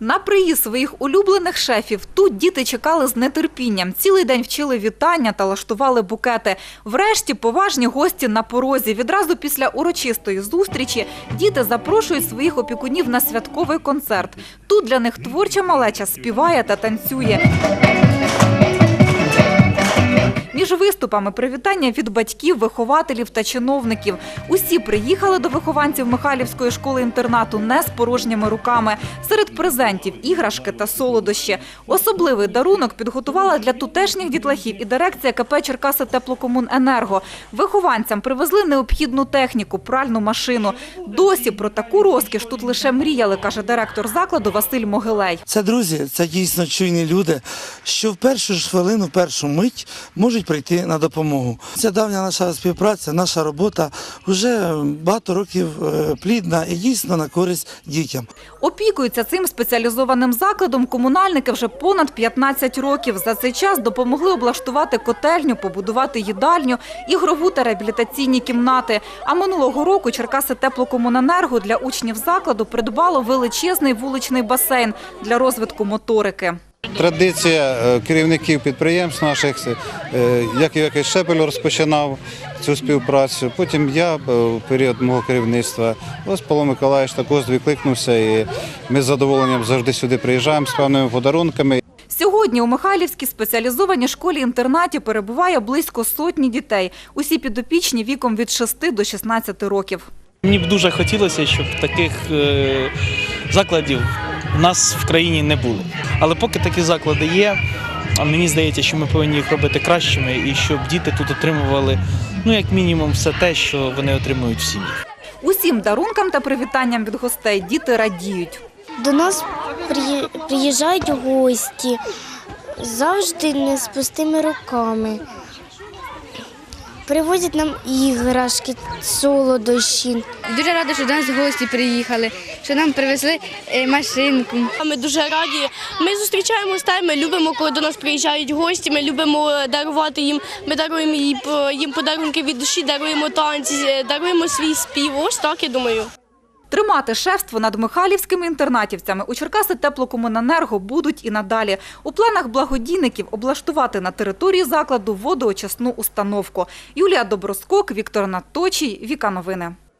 На приїзд своїх улюблених шефів тут діти чекали з нетерпінням. Цілий день вчили вітання та лаштували букети. Врешті поважні гості на порозі. Відразу після урочистої зустрічі діти запрошують своїх опікунів на святковий концерт. Тут для них творча малеча співає та танцює. Між виступами привітання від батьків, вихователів та чиновників. Усі приїхали до вихованців Михайлівської школи-інтернату не з порожніми руками. Серед презентів іграшки та солодощі. Особливий дарунок підготувала для тутешніх дітлахів і дирекція КП Черкаси Теплокомуненерго. Вихованцям привезли необхідну техніку, пральну машину. Досі про таку розкіш тут лише мріяли, каже директор закладу Василь Могилей. Це друзі, це дійсно чуйні люди, що в першу ж хвилину, в першу мить можуть прийти на допомогу. Це давня наша співпраця, наша робота вже багато років е, плідна і дійсно на користь дітям. Опікуються цим спеціалізованим закладом комунальники вже понад 15 років. За цей час допомогли облаштувати котельню, побудувати їдальню, ігрову та реабілітаційні кімнати. А минулого року Черкаси Теплокомуненерго для учнів закладу придбало величезний вуличний басейн для розвитку моторики. Традиція е, керівників підприємств наших, е, як Який Шепель розпочинав цю співпрацю. Потім я е, в період мого керівництва. Ось Павло Миколаївич також відкликнувся, і ми з задоволенням завжди сюди приїжджаємо з певними подарунками. Сьогодні у Михайлівській спеціалізованій школі-інтернаті перебуває близько сотні дітей. Усі підопічні віком від 6 до 16 років. Мені б дуже хотілося, щоб таких закладів у нас в країні не було. Але поки такі заклади є, а мені здається, що ми повинні їх робити кращими і щоб діти тут отримували, ну як мінімум, все те, що вони отримують в сім'ї. Усім дарункам та привітанням від гостей діти радіють. До нас приї- приїжджають гості завжди не з пустими руками. Привозять нам іграшки, солодощі. Дуже рада, що до нас гості приїхали, що нам привезли е, машинку. Ми дуже раді. Ми зустрічаємо з ми любимо, коли до нас приїжджають гості. Ми любимо дарувати їм. Ми даруємо їм, їм подарунки від душі, даруємо танці, даруємо свій спів. Ось так я думаю. Тримати шефство над михайлівськими інтернатівцями у Черкаси теплокомуненерго будуть і надалі. У планах благодійників облаштувати на території закладу водоочисну установку. Юлія Доброскок, Віктор Наточій, Віка Новини.